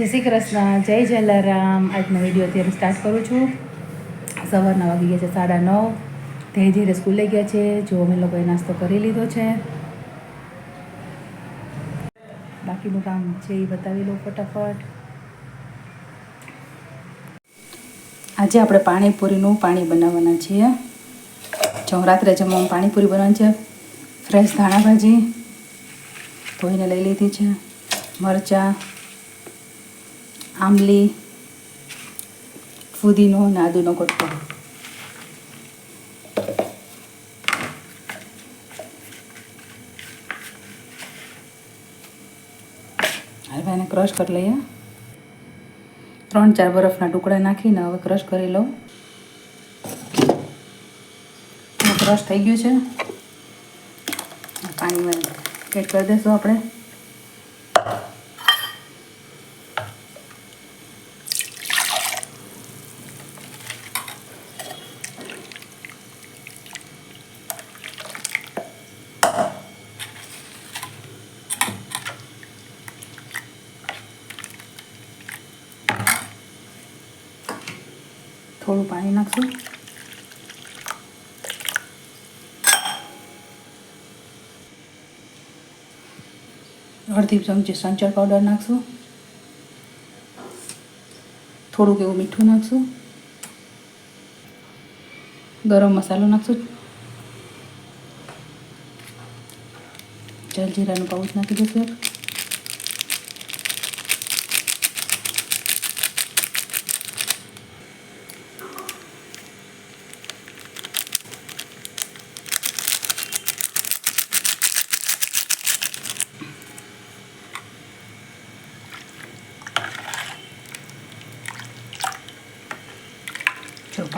જય શ્રી કૃષ્ણ, જય જલારામ. આજનો વીડિયો અત્યારે સ્ટાર્ટ કરું છું. સવારના વાગી ગયા છે સાડા નવ. ધીરે ધીરે સ્કૂલે ગયા છે. જો અમે લોકોએ નાસ્તો કરી લીધો છે. બાકીનું કામ છે એ બતાવી લો ફટાફટ. આજે આપણે પાણીપુરીનું પાણી બનાવવાના છીએ. જો જમવામાં પાણીપુરી બનાવવાની છે ફ્રેશ ધાણા ભાજી ધોઈને લઈ લીધી છે, મરચાં આંબલી ફુદીનો અને આદુનો કટકો હવે એને ક્રશ કરી લઈએ ત્રણ ચાર બરફના ટુકડા નાખીને હવે ક્રશ કરી લઉં ક્રશ થઈ ગયું છે પાણીમાં એડ કરી દઈશું આપણે થોડું પાણી નાખશું. અડધી ચમચી સંચર પાવડર નાખશું. થોડુંક એવું મીઠું નાખશું. ગરમ મસાલો નાખશું. જલજીરાનું પાઉચ નાખી દઈશું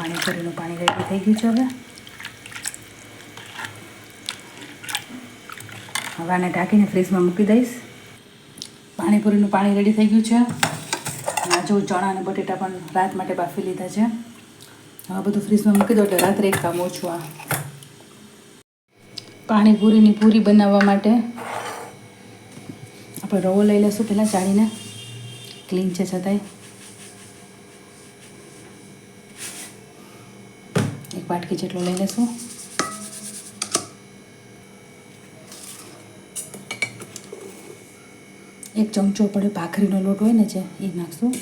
પાણીપુરીનું પાણી રેડી થઈ ગયું છે હવે. હવે આને ઢાંકીને ફ્રીજમાં મૂકી દઈશ. પાણીપુરીનું પાણી રેડી થઈ ગયું છે. આ જો ચણા અને બટેટા પણ રાત માટે બાફી લીધા છે. હવે બધું ફ્રીજમાં મૂકી દો એટલે રાત્રે એક કામ ઓછું આ પાણીપુરીની પૂરી બનાવવા માટે આપણે રવો લઈ લઈશું પહેલાં ચાળીને. ક્લીન છે છતાંય એક વાટકી જેટલો લઈ લેશું એક ચમચો પડે ભાખરીનો લોટ હોય ને જે એ નાખશું.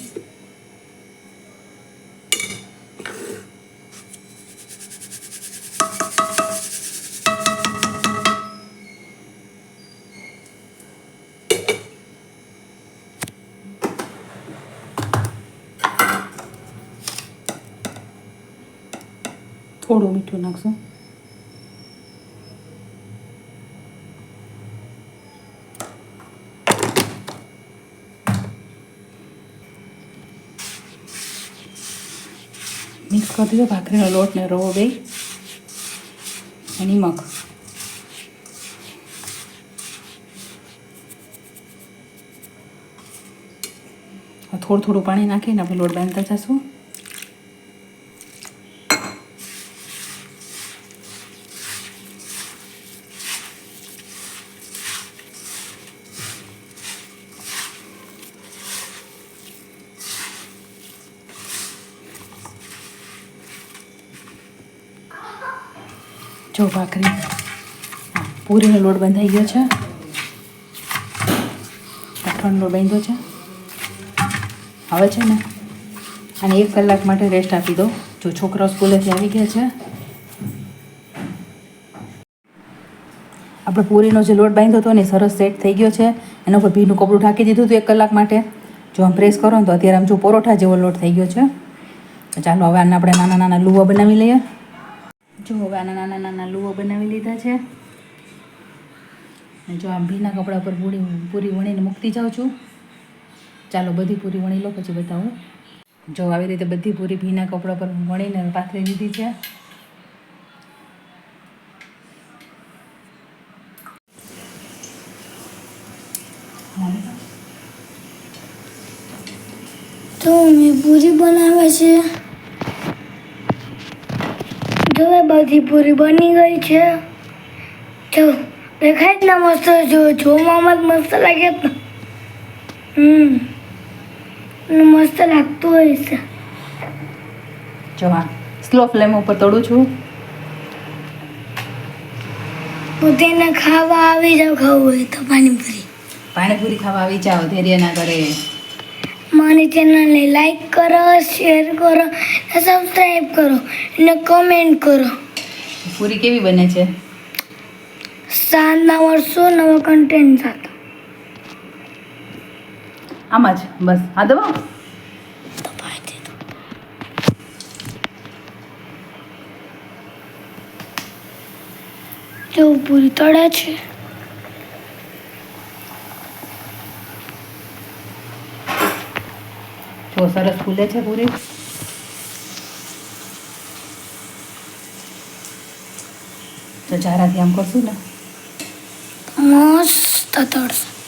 થોડું મીઠું નાખશું મિક્સ કરી દીધો ભાખરીનો લોટ ને રવો બે નિમક થોડું થોડું પાણી નાખીને આપણે લોટ બાંધતા જશું જો ભાખરી. પૂરીનો લોટ બંધાઈ ગયો છે. કઠણનો લોટ બાંધ્યો છે. હવે છે ને અને એક કલાક માટે રેસ્ટ આપી દો જો છોકરાઓ સ્કૂલેથી આવી ગયા છે. આપણે પૂરીનો જે લોટ બાંધ્યો હતો ને સરસ સેટ થઈ ગયો છે. એના ઉપર ભીનું કપડું ઢાંકી દીધું હતું એક કલાક માટે. જો આમ પ્રેસ કરો ને તો અત્યારે આમ જો પરોઠા જેવો લોટ થઈ ગયો છે. ચાલો, હવે આને આપણે નાના નાના લુવા બનાવી લઈએ. જો આના નાના નાના લુઓ બનાવી લીધા છે. જો આમ ભીના કપડા પર પૂરી પૂરી વણીને મૂકતી જાઉં છું. ચાલો બધી પૂરી વણી લો, પછી બતાવું. જો આવી રીતે બધી પૂરી ભીના કપડા પર વણીને પાથરી દીધી છે. તો મેં પૂરી બનાવે છે. એ બધી પૂરી બની ગઈ છે. જો દેખાય જ ના મસ્ત જો જોવામાં જ મસ્ત લાગે હમ મસ્ત લાગતું હોય છે. જો હા સ્લો ફ્લેમ ઉપર તળું છું. પોતાને ખાવા આવી જાવ ખાવું હોય તો પાણીપુરી. પાણીપુરી ખાવા આવી જાઓ ધૈર્ય ના કરે મારી ચેનલને લાઈક કરો શેર કરો સબસ્ક્રાઈબ કરો અને કમેન્ટ કરો. પૂરી કેવી બને છે? સાંજના વર્ષો નવા કન્ટેન્ટ સાથે. આમાં જ? બસ. હા દબાવ જો પૂરી તળે છે. જો સરસ ફૂલે છે પૂરી? તો ચારાથી આમ કરશું ને? મસ્ત તળશે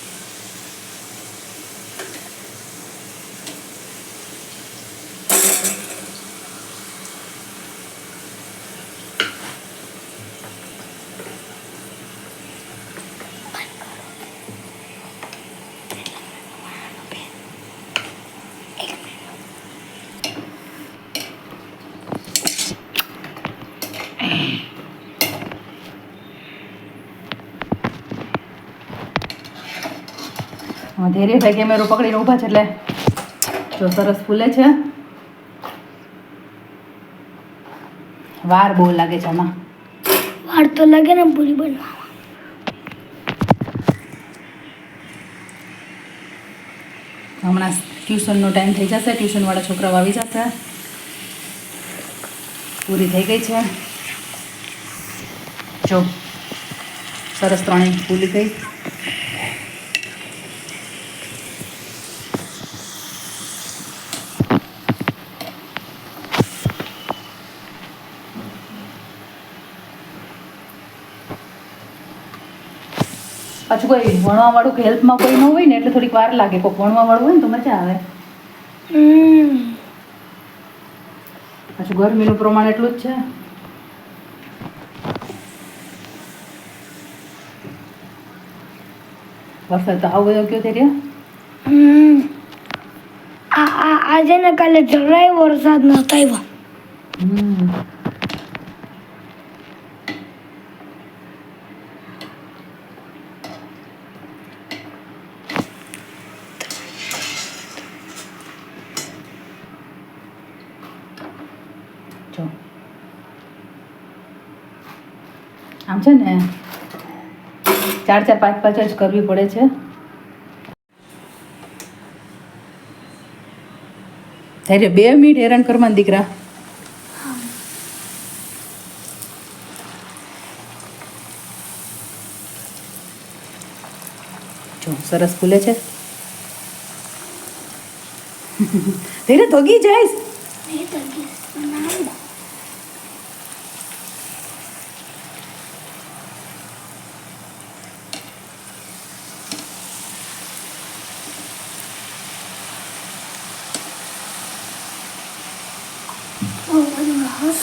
હા, ભાઈ કેમેરો પકડીને ઊભા છે એટલે જો સરસ ફૂલે છે. વાર બહુ લાગે છે આમાં. વાર તો લાગે ને પૂરી બનવા હમણાં ટ્યુશનનો ટાઈમ થઈ જશે ટ્યુશનવાળા છોકરાઓ આવી જશે. પૂરી થઈ ગઈ છે. જો સરસ ત્રણેય ફૂલી ગઈ. પાછું કોઈ ભણવાવાળું કે હેલ્પમાં કોઈ ન હોય ને એટલે થોડીક વાર લાગે. કોઈ ભણવાવાળું હોય ને તો મજા આવે. પાછું ગરમીનું પ્રમાણ એટલું જ છે. વરસાદ તો આવો બધો કયો આ આજે ને કાલે જરાય વરસાદ નતો આવ્યો. હમ જો છે ને, ચાર ચાર, પાંચ પાંચ જ કરવી પડે છે. ધૈર્ય, બે મિનિટ હેરાન કરવાના દીકરા. જો, સરસ ફૂલે છે. ધીરે ધોગી જાઈશ. ડકાર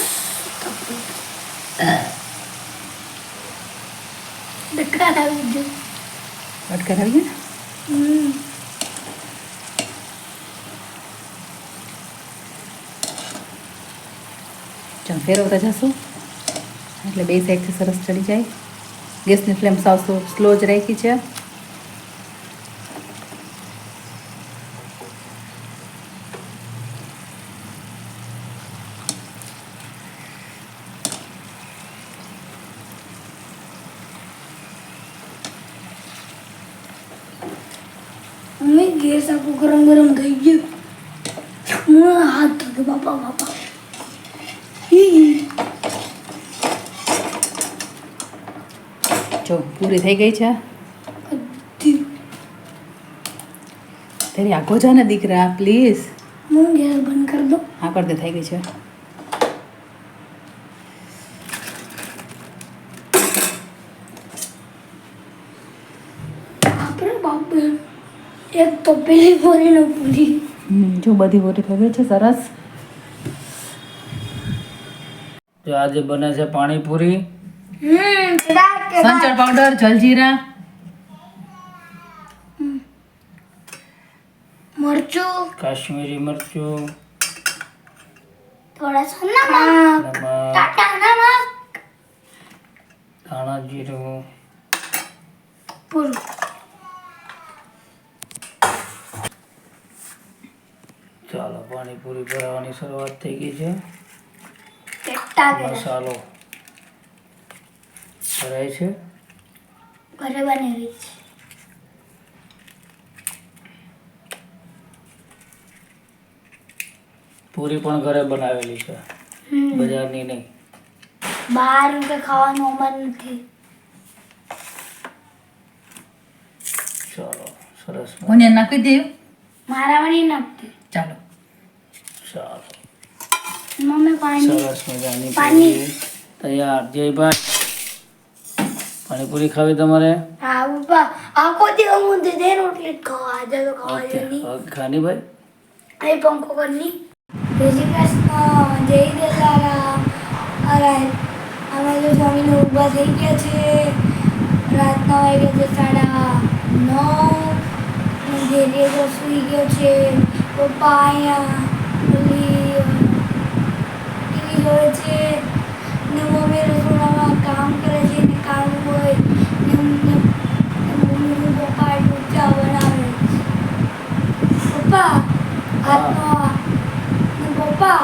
ફેરવતા જશું એટલે બે સાઈડથી સરસ ચડી જાય. ગેસની ફ્લેમ સાવ સ્લો જ રાખી છે. મમ્મી ગેસ આખું ગરમ ગરમ થઈ ગયું હું હાથ થયો બાપા બાપા જો પૂરી થઈ ગઈ છે તારી આખો છે ને દીકરા પ્લીઝ હું ગેસ બંધ કરી દઉં હા કરતે થઈ ગઈ છે આપણે બાપે એક તો પેલી ફોરીને પૂરી. જો બધી બોરી થઈ ગઈ છે સરસ. તો આજે બને છે પાણીપુરી. સંચળ પાવડર જલજીરા મરચું. કાશ્મીરી મરચું. થોડા નમક. ટાટા નમક. ધાણા જીરું. પૂરું. ચાલો પાણીપુરી ભરાવાની શરૂઆત થઈ ગઈ છે. મસાલો ભરાય છે. ઘરે બનેલી છે. પૂરી પણ ઘરે બનાવેલી છે. હમ. બજારની નહીં. બહાર કે ખાવાનું અમર નથી. ચાલો સરસ. મને નાખી દેવું મારા વળી નાખતી ચાલો. ચાલો. મમ્મી પાણી. સરસ મજાની પાણી. તૈયાર. જયભાઈ પાણીપુરી ખાવી તમારે? હા પપ્પા આખો દિવસ હું તે દે રોટલી ખાવા આજે તો ખાવા ઓકે. ખાની ભાઈ? અહીં પંખો કરની. જય શ્રી કૃષ્ણ. જય દેલારામ અરે અમે તો જમીને ઊભા થઈ ગયા છે. રાતના વાગ્યા છે સાડા નવ. ધીરે તો સૂઈ ગયો છે. પપ્પા અહીંયા પેલી ટીવી જોવે છે ને મમ્મી રસોડામાં કામ કરે છે ને કામ હોય ને ને મમ્મી પપ્પા એટલું ચા બનાવે છે પપ્પા આજનો ને પપ્પા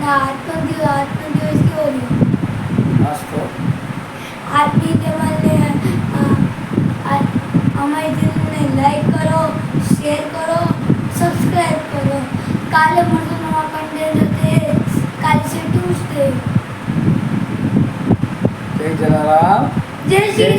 ના આજનો દિવસ આજનો દિવસ કેવો રહ્યો નાસ્તો આજની તમારે અમારી ચેનલને લાઈક કરો શેર કરો સબસ્ક્રાઈબ કરો કાલે મળતો નવા કન્ટેન્ટ હશે કાલે છે ટ્યુઝડે જય જલારામ જય શ્રી